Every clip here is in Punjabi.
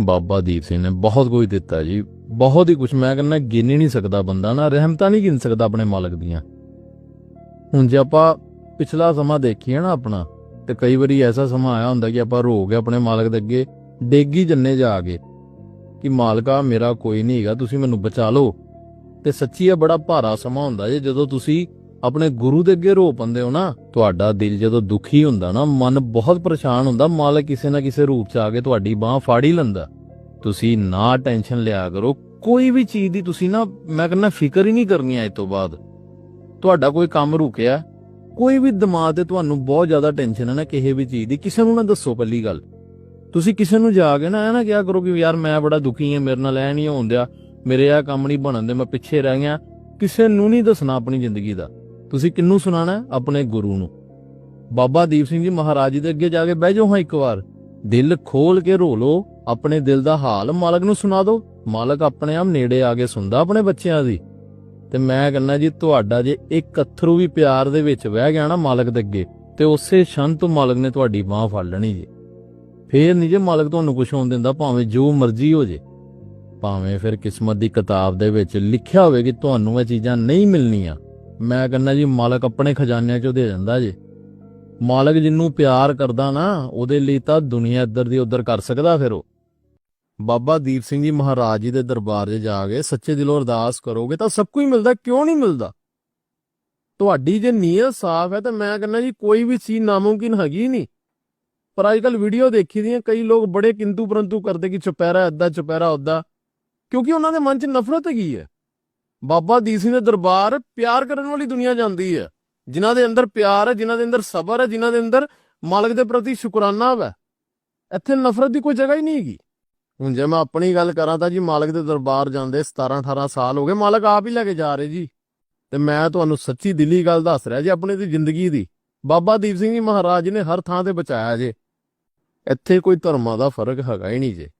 ਬਾਬਾ ਦੀਪ ਸਿੰਘ ਨੇ ਬਹੁਤ ਕੁਝ ਦਿੱਤਾ ਜੀ। ਬਹੁਤ ਹੀ ਕੁਝ ਮੈਂ ਕਹਿੰਦਾ ਗਿਣ ਹੀ ਨਹੀਂ ਸਕਦਾ ਬੰਦਾ ਨਾ, ਰਹਿਮਤਾਂ ਨਹੀਂ ਗਿਣ ਸਕਦਾ ਆਪਣੇ ਮਾਲਕ ਦੀਆਂ। ਹੁਣ ਜੇ ਆਪਾਂ ਪਿਛਲਾ ਸਮਾਂ ਦੇਖੀਏ ਨਾ ਆਪਣਾ, ਤੇ ਕਈ ਵਾਰੀ ਐਸਾ ਸਮਾਂ ਆਇਆ ਹੁੰਦਾ ਕਿ ਆਪਾਂ ਰੋ ਗਏ ਆਪਣੇ ਮਾਲਕ ਦੇ ਅੱਗੇ, ਡੇਗੀ ਜੰਨੇ ਜਾ ਕੇ ਕਿ ਮਾਲਕਾ, ਮੇਰਾ ਕੋਈ ਨਹੀਂ ਹੈਗਾ, ਤੁਸੀਂ ਮੈਨੂੰ ਬਚਾ ਲਓ। ਤੇ ਸੱਚੀ ਇਹ ਬੜਾ ਭਾਰਾ ਸਮਾਂ ਹੁੰਦਾ ਜੇ, ਜਦੋਂ ਤੁਸੀਂ ਆਪਣੇ ਗੁਰੂ ਦੇ ਅੱਗੇ ਰੋ ਪੰਦੇ ਹੋ ਨਾ, ਤੁਹਾਡਾ ਦਿਲ ਜਦੋਂ ਦੁਖੀ ਹੁੰਦਾ ਨਾ, ਮਨ ਬਹੁਤ ਪਰੇਸ਼ਾਨ ਹੁੰਦਾ, ਮਾਲਕ ਕਿਸੇ ਨਾ ਕਿਸੇ ਰੂਪ ਚ ਆ ਕੇ ਤੁਹਾਡੀ ਬਾਹ ਫਾੜ ਹੀ ਲੈਂਦਾ। ਤੁਸੀਂ ਨਾ ਟੈਨਸ਼ਨ ਲਿਆ ਕਰੋ, ਕੋਈ ਵੀ ਚੀਜ਼ ਦੀ ਤੁਸੀਂ ਨਾ, ਮੈਂ ਕਹਿੰਦਾ ਫਿਕਰ ਹੀ ਨਹੀਂ ਕਰਨੀ ਅੱਜ ਤੋਂ ਬਾਅਦ। ਤੁਹਾਡਾ ਕੋਈ ਕੰਮ ਰੁਕਿਆ, ਕੋਈ ਵੀ ਦਿਮਾਗ ਤੇ ਤੁਹਾਨੂੰ ਬਹੁਤ ਜ਼ਿਆਦਾ ਟੈਨਸ਼ਨ ਹੈ ਨਾ ਕਿਸੇ ਵੀ ਚੀਜ਼ ਦੀ, ਕਿਸੇ ਨੂੰ ਨਾ ਦੱਸੋ ਪਹਿਲੀ ਗੱਲ। ਤੁਸੀਂ ਕਿਸੇ ਨੂੰ ਜਾ ਕੇ ਨਾ, ਇਹ ਨਾ ਕਿਹਾ ਕਰੋ ਕਿ ਯਾਰ ਮੈਂ ਬੜਾ ਦੁਖੀ ਹਾਂ, ਮੇਰੇ ਨਾਲ ਐ ਨਹੀਂ ਹੋਣ ਮੇਰੇ ਆ ਕੰਮ ਨਹੀਂ ਬਣਨ ਦੇ, ਮੈਂ ਪਿੱਛੇ ਰਹਿ ਗਿਆ। ਕਿਸੇ ਨੂੰ ਨਹੀਂ ਦੱਸਣਾ ਆਪਣੀ ਜ਼ਿੰਦਗੀ ਦਾ। ਤੁਸੀਂ ਕਿੰਨੂੰ ਸੁਣਾਣਾ ਆਪਣੇ ਗੁਰੂ ਨੂੰ। ਬਾਬਾ ਦੀਪ ਸਿੰਘ ਜੀ ਮਹਾਰਾਜ ਜੀ ਦੇ ਅੱਗੇ ਜਾ ਕੇ ਬਹਿ ਜਾਓ ਹਾਂ ਇੱਕ ਵਾਰ। ਦਿਲ ਖੋਲ ਕੇ ਰੋ ਲਓ। ਆਪਣੇ ਦਿਲ ਦਾ ਹਾਲ ਮਾਲਕ ਨੂੰ ਸੁਣਾ ਦਿਓ। ਮਾਲਕ ਆਪਣੇ ਆਪ ਨੇੜੇ ਆ ਕੇ ਸੁਣਦਾ ਆਪਣੇ ਬੱਚਿਆਂ ਦੀ। ਤੇ ਮੈਂ ਕਹਿੰਦਾ ਜੀ, ਤੁਹਾਡਾ ਜੇ ਇੱਕ ਅਥਰੂ ਵੀ ਪਿਆਰ ਦੇ ਵਿੱਚ ਵਹਿ ਗਿਆ ਨਾ ਮਾਲਕ ਦੇ ਅੱਗੇ, ਤੇ ਉਸੇ ਛੰਨ ਤੋਂ ਮਾਲਕ ਨੇ ਤੁਹਾਡੀ ਬਾਹ ਫੜ ਲੈਣੀ ਜੀ। ਫੇਰ ਨਹੀਂ ਜੇ ਮਾਲਕ ਤੁਹਾਨੂੰ ਕੁਝ ਹੋਣ ਦਿੰਦਾ, ਭਾਵੇਂ ਜੋ ਮਰਜ਼ੀ ਹੋ ਜੇ। ਭਾਵੇਂ ਫਿਰ ਕਿਸਮਤ ਦੀ ਕਿਤਾਬ ਦੇ ਵਿੱਚ ਲਿਖਿਆ ਹੋਵੇ ਕਿ ਤੁਹਾਨੂੰ ਇਹ ਚੀਜ਼ਾਂ ਨਹੀਂ ਮਿਲਣੀਆਂ। ਮੈਂ ਕਹਿੰਦਾ ਜੀ, ਮਾਲਕ ਆਪਣੇ ਖਜ਼ਾਨਿਆਂ ਚੋਂ ਦੇ ਜਾਂਦਾ ਜੀ। ਮਾਲਕ ਜਿੰਨੂੰ ਪਿਆਰ ਕਰਦਾ ਨਾ, ਉਹਦੇ ਲਈ ਤਾਂ ਦੁਨੀਆ ਇੱਧਰ ਦੀ ਉੱਧਰ ਕਰ ਸਕਦਾ ਫਿਰ ਉਹ। ਬਾਬਾ ਦੀਪ ਸਿੰਘ ਜੀ ਮਹਾਰਾਜ ਜੀ ਦੇ ਦਰਬਾਰ 'ਚ ਜਾ ਕੇ ਸੱਚੇ ਦਿਲੋਂ ਅਰਦਾਸ ਕਰੋਗੇ ਤਾਂ ਸਭ ਕੁਝ ਮਿਲਦਾ, ਕਿਉਂ ਨਹੀਂ ਮਿਲਦਾ? ਤੁਹਾਡੀ ਜੇ ਨੀਅਤ ਸਾਫ਼ ਹੈ ਤਾਂ ਮੈਂ ਕਹਿੰਦਾ ਜੀ, ਕੋਈ ਵੀ ਚੀਜ਼ ਨਾਮੁਮਕਿਨ ਹੈਗੀ ਨਹੀਂ। ਪਰ ਅੱਜ ਕੱਲ ਵੀਡੀਓ ਦੇਖੀ ਦੀਆਂ ਕਈ ਲੋਕ ਬੜੇ ਕਿੰਤੂ ਪਰੰਤੂ ਕਰਦੇ ਕਿ ਚੁਪਹਿਰਾ ਏਦਾਂ ਚੁਪਹਿਰਾ ਉਦਾਂ ਕਿਉਂਕਿ ਉਹਨਾਂ ਦੇ ਮਨ 'ਚ ਨਫ਼ਰਤ ਹੈਗੀ ਹੈ। ਬਾਬਾ ਦੀਪ ਸਿੰਘ ਦੇ ਦਰਬਾਰ ਪਿਆਰ ਕਰਨ ਵਾਲੀ ਦੁਨੀਆ ਜਾਂਦੀ ਹੈ। ਜਿਨ੍ਹਾਂ ਦੇ ਅੰਦਰ ਪਿਆਰ ਹੈ, ਜਿਨ੍ਹਾਂ ਦੇ ਅੰਦਰ ਸਬਰ ਹੈ, ਜਿਨ੍ਹਾਂ ਦੇ ਅੰਦਰ ਮਾਲਕ ਦੇ ਪ੍ਰਤੀ ਸ਼ੁਕਰਾਨਾ ਹੈ ਇੱਥੇ ਨਫ਼ਰਤ ਦੀ ਕੋਈ ਜਗ੍ਹਾ ਹੀ ਨਹੀਂ ਹੈਗੀ। ਹੁਣ ਜੇ ਮੈਂ ਆਪਣੀ ਗੱਲ ਕਰਾਂ ਤਾਂ ਜੀ, ਮਾਲਕ ਦੇ ਦਰਬਾਰ ਜਾਂਦੇ 17 18 ਸਾਲ ਹੋ ਗਏ, ਮਾਲਕ ਆਪ ਹੀ ਲੈ ਕੇ ਜਾ ਰਹੇ ਜੀ। ਤੇ ਮੈਂ ਤੁਹਾਨੂੰ ਸੱਚੀ ਦਿੱਲੀ ਗੱਲ ਦੱਸ ਰਿਹਾ ਜੀ, ਆਪਣੇ ਦੀ ਜ਼ਿੰਦਗੀ ਦੀ। ਬਾਬਾ ਦੀਪ ਸਿੰਘ ਜੀ ਮਹਾਰਾਜ ਜੀ ਨੇ ਹਰ ਥਾਂ ਤੇ ਬਚਾਇਆ ਜੇ। ਇੱਥੇ ਕੋਈ ਧਰਮਾਂ ਦਾ ਫ਼ਰਕ ਹੈਗਾ ਹੀ ਨਹੀਂ ਜੇ।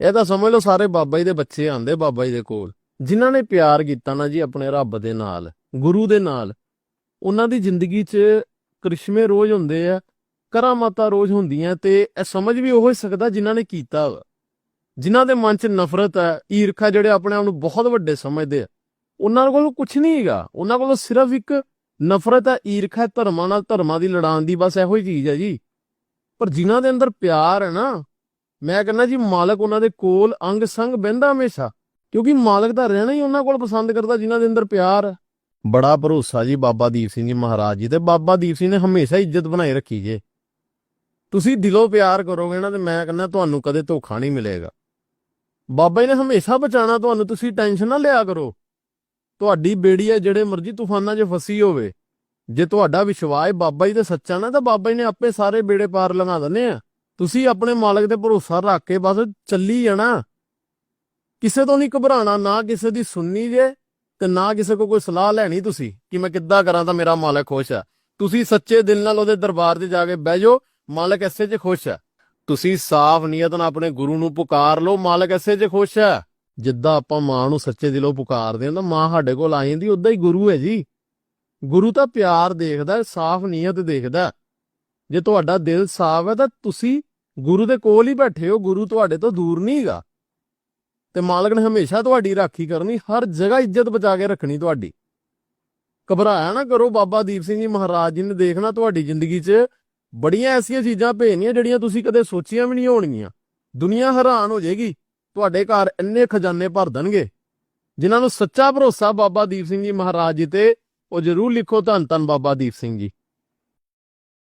ਇਹ ਤਾਂ ਸਮਝ ਲਓ ਸਾਰੇ ਬਾਬਾ ਜੀ ਦੇ ਬੱਚੇ ਆਂਦੇ ਬਾਬਾ ਜੀ ਦੇ ਕੋਲ। ਜਿਨ੍ਹਾਂ ਨੇ ਪਿਆਰ ਕੀਤਾ ਨਾ ਜੀ ਆਪਣੇ ਰੱਬ ਦੇ ਨਾਲ, ਗੁਰੂ ਦੇ ਨਾਲ, ਉਹਨਾਂ ਦੀ ਜ਼ਿੰਦਗੀ 'ਚ ਕ੍ਰਿਸ਼ਮੇ ਰੋਜ਼ ਹੁੰਦੇ ਆ ਕਰਾਮਾਤਾਂ ਰੋਜ਼ ਹੁੰਦੀਆਂ ਤੇ ਇਹ ਸਮਝ ਵੀ ਉਹ ਹੀ ਸਕਦਾ ਜਿਨ੍ਹਾਂ ਨੇ ਕੀਤਾ ਵਾ। ਜਿਨ੍ਹਾਂ ਦੇ ਮਨ 'ਚ ਨਫ਼ਰਤ ਹੈ ਈਰਖਾ ਜਿਹੜੇ ਆਪਣੇ ਆਪ ਨੂੰ ਬਹੁਤ ਵੱਡੇ ਸਮਝਦੇ ਆ, ਉਹਨਾਂ ਕੋਲ ਕੁਝ ਨਹੀਂ ਹੈਗਾ। ਉਹਨਾਂ ਕੋਲ ਸਿਰਫ ਇੱਕ ਨਫ਼ਰਤ ਹੈ ਈਰਖਾ ਧਰਮਾਂ ਨਾਲ ਧਰਮਾਂ ਦੀ ਲੜਾਣ ਦੀ ਬਸ ਇਹੋ ਹੀ ਚੀਜ਼ ਹੈ ਜੀ। ਪਰ ਜਿਨ੍ਹਾਂ ਦੇ ਅੰਦਰ ਪਿਆਰ ਹੈ ਨਾ, ਮੈਂ ਕਹਿੰਦਾ ਜੀ ਮਾਲਕ ਉਹਨਾਂ ਦੇ ਕੋਲ ਅੰਗ ਸੰਗ ਬਹਿੰਦਾ ਹਮੇਸ਼ਾ। ਕਿਉਂਕਿ ਮਾਲਕ ਦਾ ਰਹਿਣਾ ਹੀ ਉਹਨਾਂ ਕੋਲ ਪਸੰਦ ਕਰਦਾ, ਜਿਨ੍ਹਾਂ ਦੇ ਅੰਦਰ ਪਿਆਰ ਬੜਾ ਭਰੋਸਾ ਜੀ ਬਾਬਾ ਦੀਪ ਸਿੰਘ ਜੀ ਮਹਾਰਾਜ ਜੀ ਤੇ ਬਾਬਾ ਦੀਪ ਸਿੰਘ ਨੇ ਹਮੇਸ਼ਾ ਇੱਜ਼ਤ ਬਣਾਈ ਰੱਖੀ ਜੇ। ਤੁਸੀਂ ਦਿਲੋਂ ਪਿਆਰ ਕਰੋਗੇ ਨਾ ਤੇ ਮੈਂ ਕਹਿੰਦਾ ਤੁਹਾਨੂੰ ਕਦੇ ਧੋਖਾ ਨਹੀਂ ਮਿਲੇਗਾ। ਬਾਬਾ ਜੀ ਨੇ ਹਮੇਸ਼ਾ ਬਚਾਣਾ ਤੁਹਾਨੂੰ, ਤੁਸੀਂ ਟੈਨਸ਼ਨ ਨਾ ਲਿਆ ਕਰੋ। ਤੁਹਾਡੀ ਬੇੜੀ ਹੈ, ਜਿਹੜੇ ਮਰਜ਼ੀ ਤੂਫਾਨਾਂ 'ਚ ਫਸੀ ਹੋਵੇ। ਜੇ ਤੁਹਾਡਾ ਵਿਸ਼ਵਾਸ ਬਾਬਾ ਜੀ ਤੇ ਸੱਚਾ ਨਾ, ਤਾਂ ਬਾਬਾ ਜੀ ਨੇ ਆਪੇ ਸਾਰੇ ਬੇੜੇ ਪਾਰ ਲੰਘਾ ਦਿੰਦੇ ਆ। ਤੁਸੀਂ ਆਪਣੇ ਮਾਲਕ ਤੇ ਭਰੋਸਾ ਰੱਖ ਕੇ ਬਸ ਚੱਲੀ ਜਾਣਾ। ਕਿਸੇ ਤੋਂ ਨਹੀਂ ਘਬਰਾਣਾ ਨਾ ਕਿਸੇ ਦੀ ਸੁਣਨੀ ਜੇ ਤੇ ਨਾ ਕਿਸੇ ਕੋ ਕੋਈ ਸਲਾਹ ਲੈਣੀ ਤੁਸੀਂ ਕਿ ਮੈਂ ਕਿੱਦਾਂ ਕਰਾਂ ਤਾਂ ਮੇਰਾ ਮਾਲਕ ਖੁਸ਼ ਹੈ ਤੁਸੀਂ ਸੱਚੇ ਦਿਲ ਨਾਲ ਉਹਦੇ ਦਰਬਾਰ ਤੇ ਜਾ ਕੇ ਬਹਿ ਜਾਓ, ਮਾਲਕ ਐਸੇ 'ਚ ਖੁਸ਼ ਹੈ ਤੁਸੀਂ ਸਾਫ਼ ਨੀਅਤ ਨਾਲ ਆਪਣੇ ਗੁਰੂ ਨੂੰ ਪੁਕਾਰ ਲਓ, ਮਾਲਕ ਐਸੇ 'ਚ ਖੁਸ਼ ਹੈ ਜਿੱਦਾਂ ਆਪਾਂ ਮਾਂ ਨੂੰ ਸੱਚੇ ਦਿਲੋਂ ਪੁਕਾਰਦੇ ਹਾਂ ਤਾਂ ਮਾਂ ਸਾਡੇ ਕੋਲ ਆ ਜਾਂਦੀ ਉਦਾਂ ਹੀ ਗੁਰੂ ਹੈ ਜੀ। ਗੁਰੂ ਤਾਂ ਪਿਆਰ ਦੇਖਦਾ, ਸਾਫ਼ ਨੀਅਤ ਦੇਖਦਾ। ਜੇ ਤੁਹਾਡਾ ਦਿਲ ਸਾਫ਼ ਹੈ ਤਾਂ ਤੁਸੀਂ ਗੁਰੂ ਦੇ ਕੋਲ ਹੀ ਬੈਠੇ ਹੋ, ਗੁਰੂ ਤੁਹਾਡੇ ਤੋਂ ਦੂਰ ਨਹੀਂ ਹੈਗਾ। ਤੇ ਮਾਲਕ ਨੇ ਹਮੇਸ਼ਾ ਤੁਹਾਡੀ ਰਾਖੀ ਕਰਨੀ, ਹਰ ਜਗ੍ਹਾ ਇੱਜ਼ਤ ਬਚਾ ਕੇ ਰੱਖਣੀ ਤੁਹਾਡੀ। ਘਬਰਾਇਆ ਨਾ ਕਰੋ, ਬਾਬਾ ਦੀਪ ਸਿੰਘ ਜੀ ਮਹਾਰਾਜ ਜੀ ਨੇ ਦੇਖਣਾ ਤੁਹਾਡੀ ਜ਼ਿੰਦਗੀ 'ਚ ਬੜੀਆਂ ਐਸੀਆਂ ਚੀਜ਼ਾਂ ਭੇਜਣੀਆਂ ਜਿਹੜੀਆਂ ਤੁਸੀਂ ਕਦੇ ਸੋਚੀਆਂ ਵੀ ਨਹੀਂ ਹੋਣਗੀਆਂ। ਦੁਨੀਆ ਹੈਰਾਨ ਹੋ ਜਾਏਗੀ, ਤੁਹਾਡੇ ਘਰ ਇੰਨੇ ਖਜ਼ਾਨੇ ਭਰ ਦੇਣਗੇ। ਜਿਨ੍ਹਾਂ ਨੂੰ ਸੱਚਾ ਭਰੋਸਾ ਬਾਬਾ ਦੀਪ ਸਿੰਘ ਜੀ ਮਹਾਰਾਜ ਜੀ ਤੇ, ਉਹ ਜਰੂਰ ਲਿਖੋ ਧੰਨ ਧੰਨ ਬਾਬਾ ਦੀਪ ਸਿੰਘ ਜੀ।